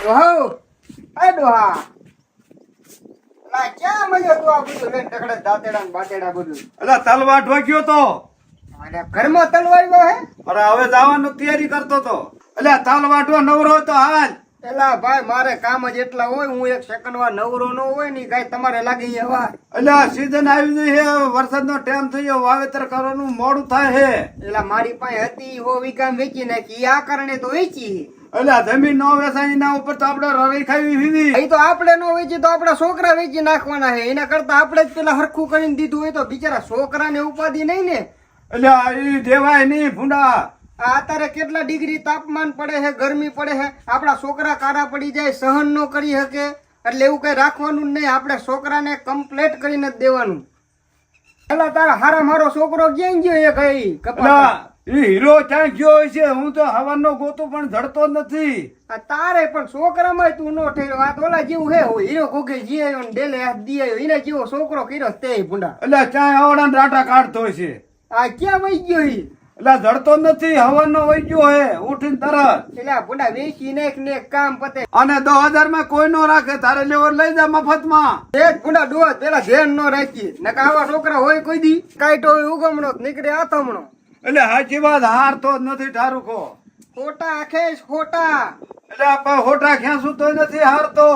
ડોહો એ ડોહા. લા ક્યાં મળ્યો તું આ બધું? લઈને ટકડે દાંતેડા ને બાટેડા બધું. એટલે તલ વાટવા તો. અને ઘરમાં તલવાયો હે? અરે હવે જવાનું તૈયારી કરતો તો. એટલે તલ નવરો તો હાલ. એલા ભાઈ મારે કામ જ એટલા હોય હું એક સેકન્ડ વાર નવરો ન હોય ને કાંઈ તમારે લાગી હવા એટલે સીઝન આવી ગઈ છે વરસાદનો ટાઈમ થઈ ગયો વાવેતર કરવાનું મોડું થાય છે. એલા મારી પાસે હતી હો વીઘા વેચી નાખી. આ કારણે તો વેચી એટલે જમીન નો વેચાય એના ઉપર તો આપણે રવી ખાવી વીવી. એ તો આપણે નો વેચી તો આપણા છોકરા વેચી નાખવાના છે. એના કરતા આપણે જ પેલા હરખું કરીને દીધું હોય તો બિચારા છોકરાને ઉપાધિ નહીં ને. એટલે આ દેવાય નહીં ભૂંડા. અત્યારે કેટલા ડિગ્રી તાપમાન પડે છે ગરમી પડે છે. આપણા છોકરા કારા પડી જાય સહન ન કરી શકે. એટલે એવું કઈ રાખવાનું નહીં. આપણે છોકરાને કમ્પ્લેટ કરીને જ દેવાનું. પેલા તારા હારા મારો છોકરો ક્યાં ગયો એ કઈ? એટલે હીરો ત્યાં ગયો છે હું તો હવાનો ગોતો પણ ધડતો નથી. આ તારે પણ છોકરામાં તું નો ઠેર. આ ઓલા જેવું હે. હું હીરો ગોગે જી આવ્યો ને ડેલે હાથ દી આવ્યો એના જેવો છોકરો કર્યો તે ભૂંડા. એટલે ક્યાં આવડા રાટા કાઢતો છે આ ક્યાં વહી ગયો ઈ? એટલે ધડતો નથી. હવાનો વહી ગયો હે. ઉઠીને તરત. એટલે ભૂંડા વેચી નાખ ને એક કામ પતે. અને દસ હજારમાં કોઈ નો રાખે. તારે લેવર લઈ જા મફતમાં એક ભૂંડા ડોહ પેલા ધ્યાન નો રાખી નકા આવા છોકરા હોય કોઈ દી. કાઈટો ઉગમણો નીકળે આથમણો. એટલે હાજી વાત હારતો જ નથી ઠારુકો ખોટા આખેશ ખોટા. એટલે આપણે ખોટા ખેંચું તો નથી હારતો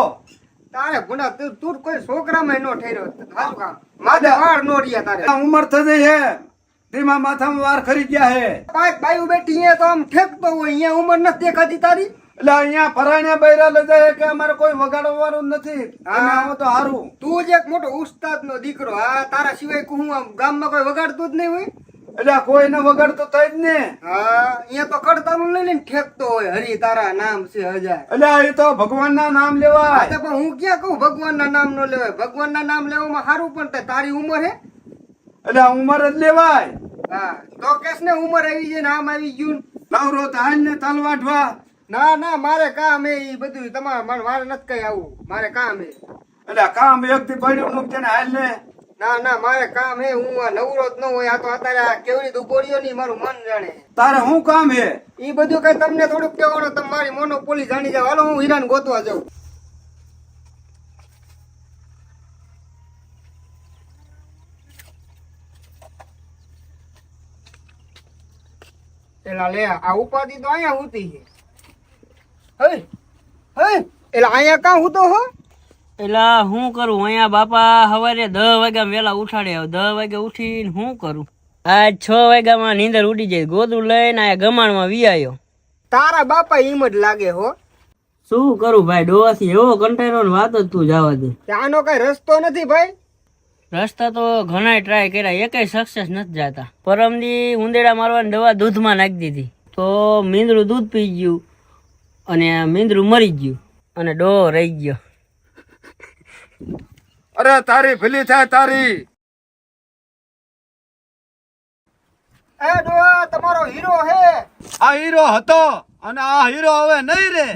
તારે ગુના તું તું કોઈ છોકરામાં નો ઠેર્યો. સાચું કામ માથે નો રહ્યા તારે. ઉંમર થતી છે. હે ધીમા માથામાં વાર ખરી ગયા હે પાંચ બાયું બેઠી અહીંયા તો આમ ઠેકતો હોય અહીંયા ઉંમર નથી દેખાતી તારી. એટલે અહીંયા પરાણ્યા બૈરા લઈ જાય કે અમારે કોઈ વગાડવાનું નથી. આવો તો હારું. તું જ એક મોટો ઉસ્તાદ નો દીકરો. હા તારા સિવાય હું આમ ગામમાં કોઈ વગાડતું જ નહીં હોય? એટલે આ વગર વગાડતો થઈ જ ને. હા અહીંયા તો કડતાનું લઈને ઠેકતો હોય. હરી તારા નામ છે હજાર. એટલે એ તો ભગવાનના નામ લેવાય. પણ હું ક્યાં કહું ભગવાનના નામ નો લેવાય. ભગવાનના નામ લેવામાં સારું પણ તે તારી ઉંમર હે? એટલે ઉંમર જ લેવાય. હા તો કેસ ને ઉંમર આવી છે નામ આવી ગયું નવરો તાન ને તલવાઢવા. ના ના મારે કામ હે ઈ બધું. તમારે મારે નથી કઈ આવું. મારે કામ હે એટલે કામ એક થી પડ્યું મૂકજે ને હાલ ને. ના ના મારે કામ હે હું આ નવરો જ ન હોય આ તો અત્યારે કેવી રીતે બોલ્યો નહીં મારું મન જાણે. તારે શું કામ હે? એ બધું કઈ તમને થોડુંક કહેવાનું તમે મારી મોનોપોલી જાણી જાવ હાલો હું હીરાને ગોતવા જાઉં. એલા લે આ ઉપાધિ તો અહીંયા હોતી છે. હે હે એલા અહીંયા કાં હોતો હો? એલા હું કરું? અહીંયા બાપા સવારે દસ વાગ્યા વેલા ઉઠાડે. દસ વાગે ઉઠીને શું કરું? આજ છ વાગ્યામાં નીંદર ઉડી જાય. ગોદું લઈને આ ગમાણમાં વિયાયો. તારા બાપા એમ જ લાગે હો. શું કરું ભાઈ? ડોવાથી એવો કંટાળો ને વાત જ તું જવા દે. આનો કઈ રસ્તો નથી ભાઈ. રસ્તા તો ઘણા ટ્રાય કર્યા. એકેય સક્સેસ નથી જતા. પરમદી ઉંદેડા મારવાની દવા દૂધમાં નાખી દીધી. તો મીંદરું દૂધ પી ગયું અને મીંદરું મરી ગયું અને ડો રહી ગયો. અરે તારી ભીલી થાય તારી. એ ડોહા તમારો હીરો હે. આ હીરો હતો અને આ હીરો હવે નહીં રે.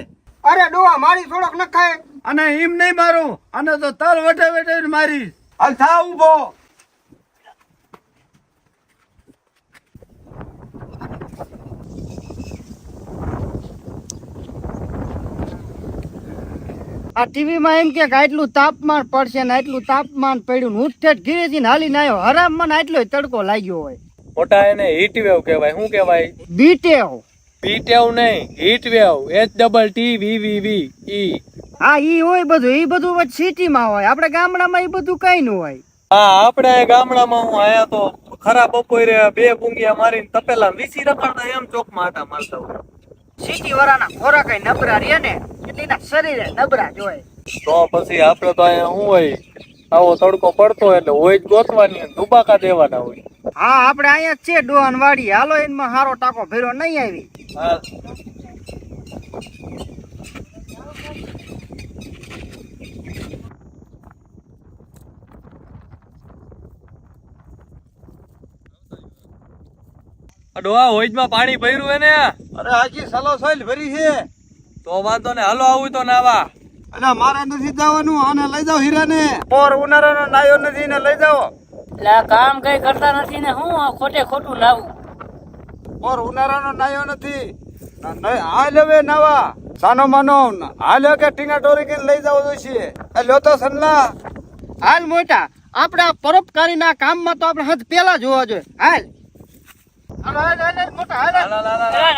અરે ડોહા મારી થોડોક નખાય. અને એમ નહીં મારું અને તો તલ વટે વટે મારીશ. હાલ થા ઊભો આ ટીવીમાં એમ કે આટલું તાપમાન પડશે ને આટલું તાપમાન પડ્યું હું ઠેઠ ઘીરેથી હાલીને આવ્યો હરામ મને આટલો તડકો લાગ્યો હોય. મોટા એને હીટ વેવ કહેવાય. શું કહેવાય? બીટેવ. બીટેવ નહીં heat wave H double T V V V E હા ઈ હોય બધું. ઈ બધું સિટીમાં હોય. આપણે ગામડામાં ઈ બધું કઈ ન હોય. હા આપણે ગામડામાં હું આયા તો ખરા બપોરે બે પૂંગિયા મારીને તપેલા વીસી રખડતા એમ ચોકમાં હતા મારતા હોય સિટી વરાના ખોરાક નબરા રે ને એટલે એના શરીરે નબરા જ તો પછી આપણે તો અહીંયા શું હોય? આવો તડકો પડતો હોય એટલે હોય જ ગોતવાની દુબાકા દેવાના હોય. હા આપણે અહીંયા જ છે ડોહન વાડી હાલો એમાં હારો ટાકો ભેરો નહીં આવી? હા. ડોહા હોજમાં પાણી ભર્યું હે ને અરે હાજી સલો સોઈલ ભરી છે. તો વાંધો ને હાલો આવું તો નાવા અને મારે નથી જવાનું આને લઈ જાવ હીરાને. પોર ઉનાળાનો નાયો નથી ને લઈ જાઓ. એટલે આ કામ કઈ કરતા નથી ને હું આ ખોટે ખોટું લાવું? પોર ઉનાળાનો નાયો નથી. હાલ હવે નવા. સાનો માનો હાલ્યો કે ટીંગા ટોરી કે લઈ જવો જોઈશે લ્યો તો સનલા. હાલ મોટા આપણા પરોપકારીના કામમાં તો આપણે હદ પેલા જોવા જોઈએ. હાલ.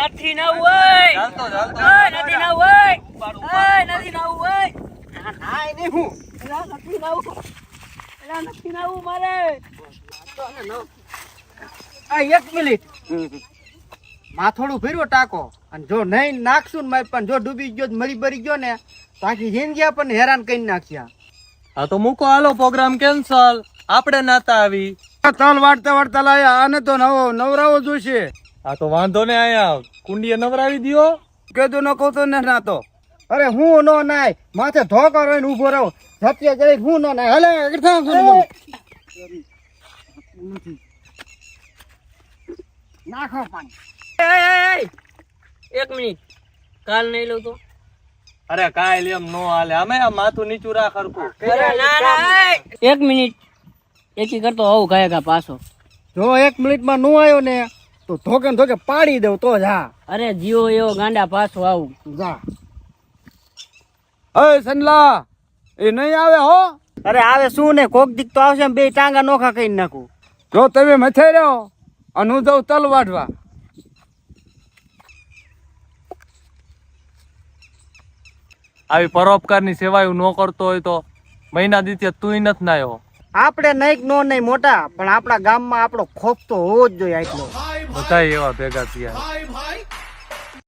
નથી ના હોય નથી ના હોય નથી ના હોય હા, એને હું. અલા, નથી નાવું. અલા, નથી નાવું મારે. આ એક મિનિટ. માથોડું ફેરવો ટાકો. અને જો નહીં નાખશું ને મારી પણ જો ડૂબી ગયો તો મરી બરી ગયો ને તો આખી જિંદગી આપણને હેરાન કરી નાખ્યા હા તો મૂકો હાલો પ્રોગ્રામ કેન્સલ આપણે નાતા આવી. તલ વાળતા વાળતા લાયા. આને તો નવો નવરાવો જોઈશે. આ તો વાંધો ને આયા. કુંડીએ નવરાવી દ્યો. કીધું ન કહું તો ને ના તો. અરે હું નો નાય. માથે ધોકો રહીને ઊભો રહો. સત્ય જઈ હું નો નાય. હલે મને. નાખો પાણી. એય, એય, એય. એક મિનિટ. કાલ નહીં લઉં તો? અરે કાલ એમ નો હાલે. અમે આ માથું નીચું રાખ એય. એક મિનિટ. એકી કરતો હોઉં કાંઈ કા પાછો. જો એક મિનિટમાં નો આવ્યો ને તો ધોકે ને ધોકે પાડી દઉં તો જા અરે જીવો એવો ગાંડા પાછો આવું. જા. અય સનલા એ નહીં આવે હો? અરે આવે શું ને? કોક દીક તો આવશે ને બે ટાંગા નોખા કરી નાખું. જો તમે મથે રહ્યો અને હું જાઉં તલ વાટવા આવી પરોપકારની સેવાયું ન કરતો હોય તો મહિના દીથી તું નથી નાયો. આપણે નહીં નો નહીં મોટા, પણ આપણા ગામમાં આપણો ખોફ તો હોવો જ જોઈએ આટલો. બધા એવા ભેગા થયા.